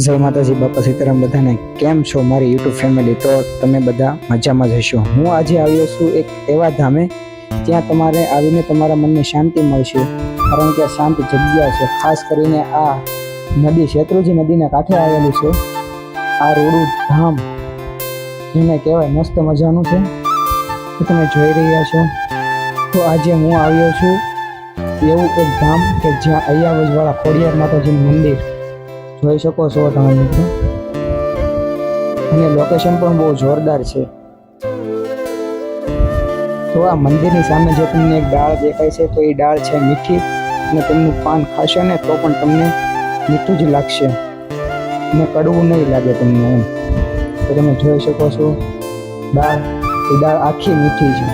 જય માતાજી, બાપા સીતારામ, બધાને કેમ છો મારી યુટ્યુબ ફેમિલી? તો તમે બધા મજામાં જ હશો. હું આજે આવ્યો છું એક એવા ધામે ત્યાં તમારે આવીને તમારા મનને શાંતિ મળશે. કારણ કે શાંત જગ્યા છે. ખાસ કરીને આ નદી શેત્રુજી નદીના કાંઠે આવેલું છે. આ રોડું ધામ જેને કહેવાય મસ્ત મજાનું છે. તમે જોઈ રહ્યા છો. તો આજે હું આવ્યો છું એવું એક ધામ કે જ્યાં અયાવજવાળા ખોડિયાર માતાજીનું મંદિર જોઈ શકો છો તમે અને લોકેશન પણ બહુ જોરદાર છે. તો આ મંદિરની સામે જે તમને એક ડાળ દેખાય છે, તો એ ડાળ છે મીઠી અને તેમનું પાન ખાશો ને તો પણ તમને મીઠું જ લાગશે. અને કડવું નહીં લાગે તમને એમ. તો તમે જોઈ શકો છો દાળ એ દાળ આખી મીઠી છે.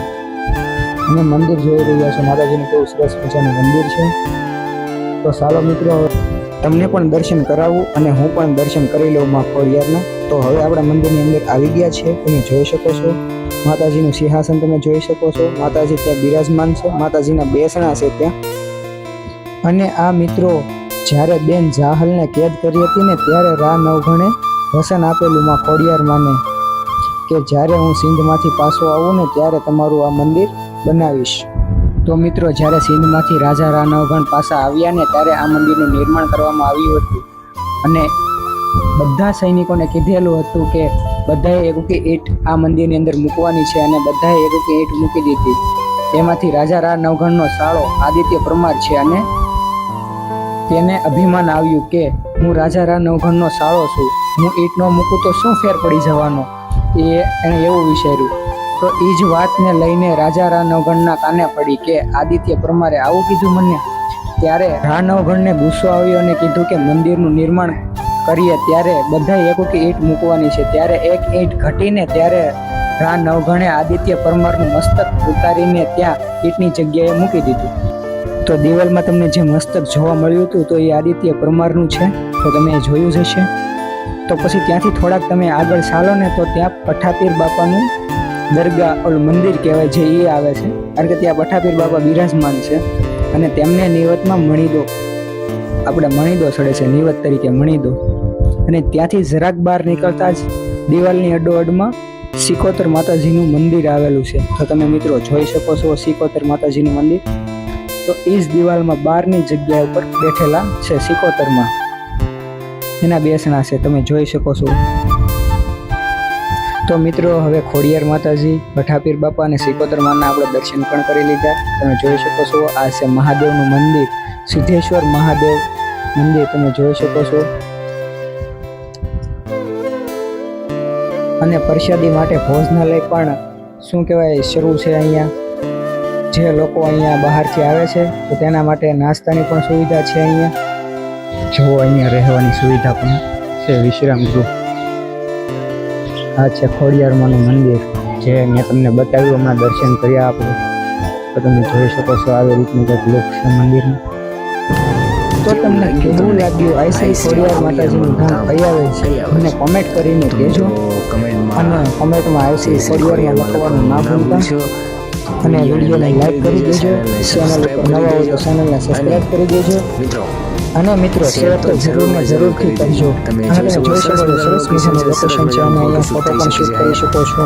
અને મંદિર જોઈ રહ્યા છો, માતાજીનું કેવું સરસ મજાનું મંદિર છે. તો ચાલો મિત્રો તમને પણ દર્શન કરાવું અને હું પણ દર્શન કરી લઉં માં ખોડિયારના. તો હવે આપણા મંદિરની અંદર આવી ગયા છે. તમે જોઈ શકો છો. માતાજીનું સિંહાસન તમે જોઈ શકો છો. માતાજી ત્યાં બિરાજમાન છે. માતાજીના બેસણા છે ત્યાં. અને આ મિત્રો જ્યારે બેન જાહલને કેદ કરી હતી ને ત્યારે રા નવઘણે વસન આપેલું માં ખોડિયાર માને કે જ્યારે હું સિંધમાંથી પાછો આવું ને ત્યારે તમારું આ મંદિર બનાવીશ. તો મિત્રો, જ્યારે સિંધમાંથી રાજા રા નવઘણ પાછા આવ્યા ને ત્યારે આ મંદિરનું નિર્માણ કરવામાં આવ્યું હતું. અને બધા સૈનિકોને કીધેલું હતું કે બધાએ એક ઉકી ઈંટ આ મંદિરની અંદર મૂકવાની છે અને બધાએ એક ઉકી ઈંટ મૂકી દીધી. તેમાંથી રાજા રા નવઘણનો સાળો આદિત્ય પરમાર છે અને તેને અભિમાન આવ્યું કે હું રાજા રા નવઘણનો સાળો છું. હું ઈંટ ન મૂકું તો શું ફેર પડી જવાનો? એ એણે એવું વિચાર્યું. તો એ જ વાતને લઈને રાજા રાનવગણના કાને પડી કે આદિત્ય પરમારે આવું કીધું મને? ત્યારે રાનવગણને ગુસ્સો આવ્યો અને કીધું કે મંદિરનું નિર્માણ કરીએ ત્યારે બધા એક કે ઈંટ મૂકવાની છે. ત્યારે એક ઈંટ ઘટીને ત્યારે રા નવગણે આદિત્ય પરમારનું મસ્તક ઉતારીને ત્યાં ઈંટની જગ્યાએ મૂકી દીધું. તો દિવાલમાં તમને જે મસ્તક જોવા મળ્યું હતું તો એ આદિત્ય પરમારનું છે? તો તમે જોયું જ હશે. તો પછી ત્યાંથી થોડાક તમે આગળ ચાલો ને તો ત્યાં પઠાપીર બાપાનું દરગાહ ઓલું મંદિર કહેવાય છે એ આવે છે. કારણ કે ત્યાં બઠાપીર બાબા બિરાજમાન છે અને તેમને નિવતમાં મણીદો, આપણે મણીદો સડે છે, નિવત તરીકે મણીદો. અને ત્યાંથી જરાક બહાર નીકળતા જ દિવાલની અડોઅડમાં સિકોતર માતાજીનું મંદિર આવેલું છે. તો તમે મિત્રો જોઈ શકો છો સિકોતર માતાજીનું મંદિર. તો એ જ દિવાલમાં બહારની જગ્યા ઉપર બેઠેલા છે સિકોતરમાં એના બેસણા છે, તમે જોઈ શકો છો. તો મિત્રો, હવે ખોડિયાર માતાજી, ભઠાપીર બાપા અને સિકોતર માના આપણે દર્શન પણ કરી લીધા. તમે જોઈ શકો છો, આ છે મહાદેવનું મંદિર. સિદ્ધેશ્વર મહાદેવ મંદિર તમે જોઈ શકો છો. અને પ્રસાદી માટે ભોજનાલય પણ, શું કહેવાય, શરૂ છે અહીંયા. જે લોકો અહીંયા બહારથી આવે છે, તો તેના માટે નાસ્તાની પણ સુવિધા છે અહીંયા. જો અહીંયા રહેવાની સુવિધા પણ છે. વિશ્રામ ગૃહ. આ છે ખોડિયારમાંનું મંદિર જે મેં તમને બતાવ્યું હમણાં દર્શન કર્યા આપણે તો તમે જોઈ શકો છો આવી રીતનું કંઈક લોક છે મંદિરનું. તો તમને કેવું લાગ્યું આઈસી ખોડિયાર માતાજીનું ધામ કઈ આવે છે? મને કોમેન્ટ કરીને કહેજો. અને કોમેન્ટમાં આઈસી ખોડિયારમાં લખવાનું ના ભૂલતા. અને વિડીયોને લાઈક કરી દેજો ચેનલ નવા હોય તો ચેનલને સબસ્ક્રાઈબ કરી દેજો. અને મિત્રો શેર તો જરૂર ને જરૂરથી કરજો. તમે જોઈ શકો છો સરસ મજાનું લોકેશન છે અને અહીંયા ફોટો પણ શૂટ કરી શકો છો.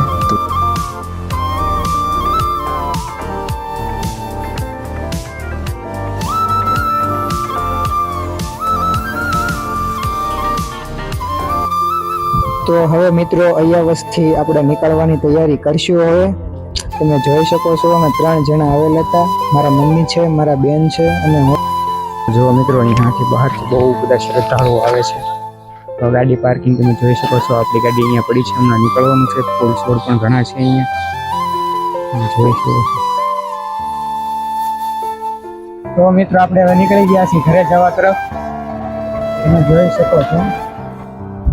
તો હવે મિત્રો અયાવસથી આપણે નીકળવાની તૈયારી કરશું હવે. તમે જોઈ શકો છો અમે ત્રણ જણા આવેલા હતા. મારા મમ્મી છે, મારા બેન છે અને હું. જો મિત્રો અહીંયાથી બહારથી બહુ બધા શ્રદ્ધાળુઓ આવે છે. તો ગાડી પાર્કિંગ તમે જોઈ શકો છો, આપણી ગાડી અહીંયા પડી છે, હમણાં નીકળવાનું છે. ફૂલ છોડ પણ ઘણા છે અહીંયા. જોઈ શકો છો. તો મિત્રો, આપણે હવે નીકળી ગયા છીએ ઘરે જવા તરફ. તમે જોઈ શકો છો.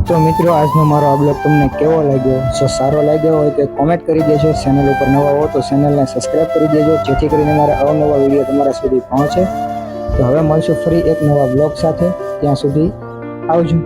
તો મિત્રો, આજનો મારો આ બ્લોગ તમને કેવો લાગ્યો? જો સારો લાગ્યો હોય તો કોમેન્ટ કરી દેજો. ચેનલ ઉપર નવા હો તો ચેનલને સબસ્ક્રાઈબ કરી દેજો. જેથી કરીને મારા અવનવા વીડિયો તમારા સુધી પહોંચે. તો હવે મળશું ફરી એક નવા બ્લોગ સાથે. ત્યાં સુધી આવજો.